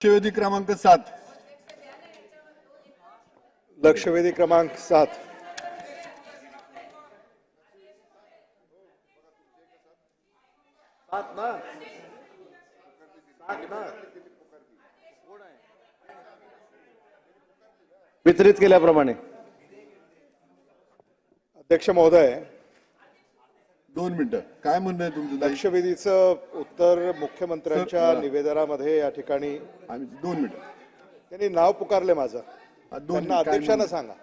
लक्षवेधी क्रमांक सात. लक्षवेधी क्रमांक सात. वितरित केल्याप्रमाणे. अध्यक्ष महोदय दोन मिनिटं काय म्हणणं आहे तुमचं ताई? लक्षवेधीचं उत्तर मुख्यमंत्र्यांच्या निवेदनामध्ये या ठिकाणी आम्ही दोन मिनिटं त्यांनी नाव पुकारले माझं हा, दोन त्यांना मिनिटं. काय अध्यक्षांना म्हणणं? सांगा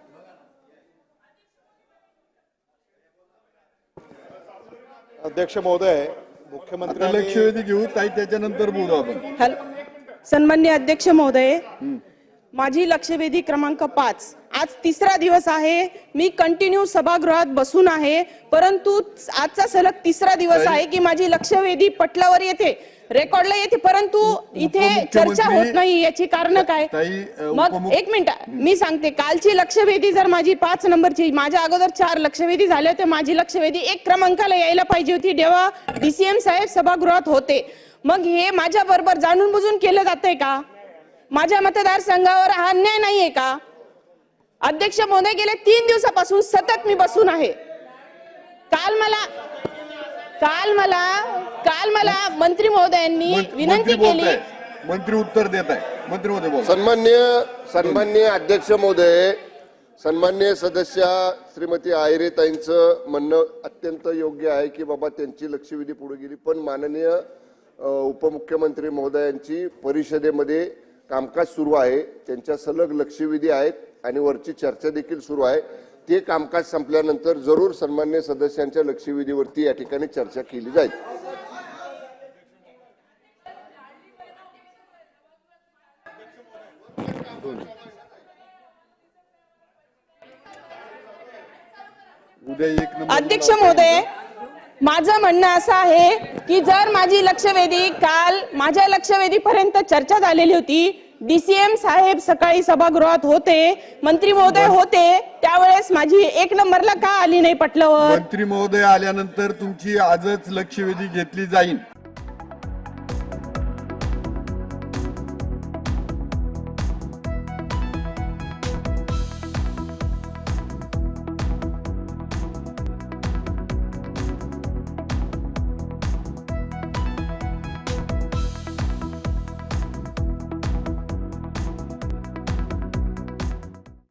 अध्यक्ष महोदय आता मुख्यमंत्र्यांनी लक्षवेधी घेऊ ताई त्याच्यानंतर बोलू आपण हॅलो सन्मान्य अध्यक्ष महोदय माझी लक्षवेधी क्रमांक पाच. आज तिसरा दिवस आहे. मी कंटिन्यू सभागृहात बसून आहे. परंतु आजचा सलग तिसरा दिवस आहे की माझी लक्षवेधी पटलावर येते. रेकॉर्डला येते परंतु इथे चर्चा होत नाही याची कारण काय? मग एक मिनिट. मी सांगते. कालची लक्षवेधी जर माझी पाच नंबरची माझ्या अगोदर चार लक्षवेधी झाले होते. माझी लक्षवेधी एक क्रमांकाला यायला पाहिजे होती जेव्हा डीसीएम साहेब सभागृहात होते. मग हे माझ्या बरोबर जाणून बुजून केलं जातंय का? माझ्या मतदारसंघावर हा अन्याय नाहीये का? अध्यक्ष महोदय गेले तीन दिवसापासून सतत मी बसून आहे. काल मला काल मला काल मला मंत्री महोदयांनी विनंती केली. मंत्री उत्तर देत आहे. मंत्री महोदय बोला. सन्मान्य सन्मान्य अध्यक्ष महोदय सन्मान्य सदस्य श्रीमती आयरेताईंचं म्हणणं अत्यंत योग्य आहे की बाबा त्यांची लक्षवेधी पुढे गेली. पण माननीय उपमुख्यमंत्री महोदयांची परिषदेमध्ये कामकाज सुरू आहे. त्यांच्या सलग लक्षवेधी आहेत आणि वरची चर्चा देखील सुरू आहे. ते कामकाज संपल्यानंतर जरूर सन्मान्य सदस्यांच्या लक्षवेधीवरती या ठिकाणी चर्चा केली जाईल. उद्या एक नंबर अध्यक्ष महोदय माझं म्हणणं असं आहे की जर माझी लक्षवेधी काल माझ्या लक्षवेधी पर्यंत चर्चा झालेली होती डीसीएम साहेब सकाळी सभागृहात होते मंत्री महोदय होते त्यावेळेस माझी एक नंबरला का आली नाही पटलावर? मंत्री महोदय आल्यानंतर तुमची आजच लक्षवेधी घेतली जाईल